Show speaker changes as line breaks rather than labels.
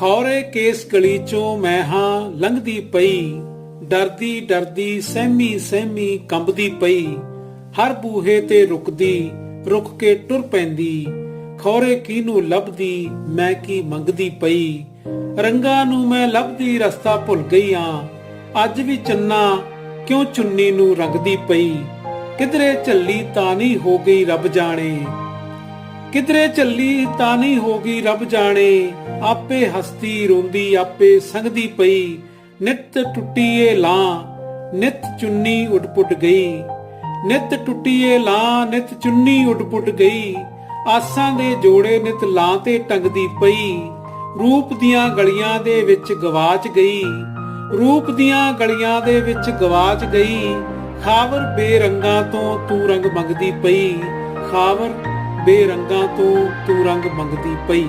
ਖੌਰੇ case ਗਲੀ ਚੋਂ ਮੈਂ ਹਾਂ, ਲੰਘਦੀ ਪਈ। ਡਰਦੀ ਡਰਦੀ, ਸਹਿਮੀ ਸਹਿਮੀ ਕੰਬਦੀ ਪਈ। ਹਰ ਬੂਹੇ ਤੇ ਰੁਕਦੀ, ਰੁਕ ਕੇ ਟੁਰ ਪੈਂਦੀ। ਖੌਰੇ ਕਿਹਨੂੰ ਲੱਭਦੀ, ਮੈਂ ਕੀ ਮੰਗਦੀ ਪਈ। ਰੰਗਾਂ ਨੂੰ ਮੈਂ ਲੱਭਦੀ, ਰਸਤਾ ਭੁੱਲ ਗਈ ਆ ਅੱਜ ਵੀ ਚੰਨਾ ਕਿਉਂ ਚੁੰਨੀ ਨੂੰ ਰੰਗਦੀ ਪਈ? ਕਿਧਰੇ ਝੱਲੀ ਤਾਂ ਨਹੀਂ ਹੋ ਗਈ ਰੱਬ ਜਾਣੇ। ਕਿਧਰੇ ਚੱਲੀ ਤਾਂ ਨਹੀਂ ਹੋਗੀ ਗਈ ਰੱਬ ਜਾਣੇ। ਆਪੇ ਹਸਤੀ ਰੋਂਦੀ, ਆਪੇ ਸੰਗਦੀ ਪਈ। ਨਿਤ ਟੁੱਟੀਏ ਲਾਂ ਨਿਤ ਚੁੰਨੀ ਉੱਡ-ਪੁੱਟ ਗਈ। ਨਿਤ ਟੁੱਟੀਏ ਲਾਂ ਨਿਤ ਚੁੰਨੀ ਉੱਡ-ਪੁੱਟ ਗਈ। ਆਸਾਂ ਦੇ ਜੋੜੇ ਨਿਤ ਲਾਂ ਤੇ ਟੰਗਦੀ ਪਈ। ਰੂਪ ਦੀਆਂ ਗਲੀਆਂ ਦੇ ਵਿੱਚ ਗਵਾਚ ਗਈ। ਰੂਪ ਦੀਆਂ ਗਲੀਆਂ ਦੇ ਵਿੱਚ ਗਵਾਚ ਗਈ। ਖਾਵਰ ਬੇਰੰਗਾਂ ਤੋਂ ਤੂੰ ਰੰਗ ਮੰਗਦੀ ਪਈ। ਖਾਵਰ ਬੇਰੰਗਾਂ ਤੋਂ ਤੂੰ ਰੰਗ ਮੰਗਦੀ ਪਈ?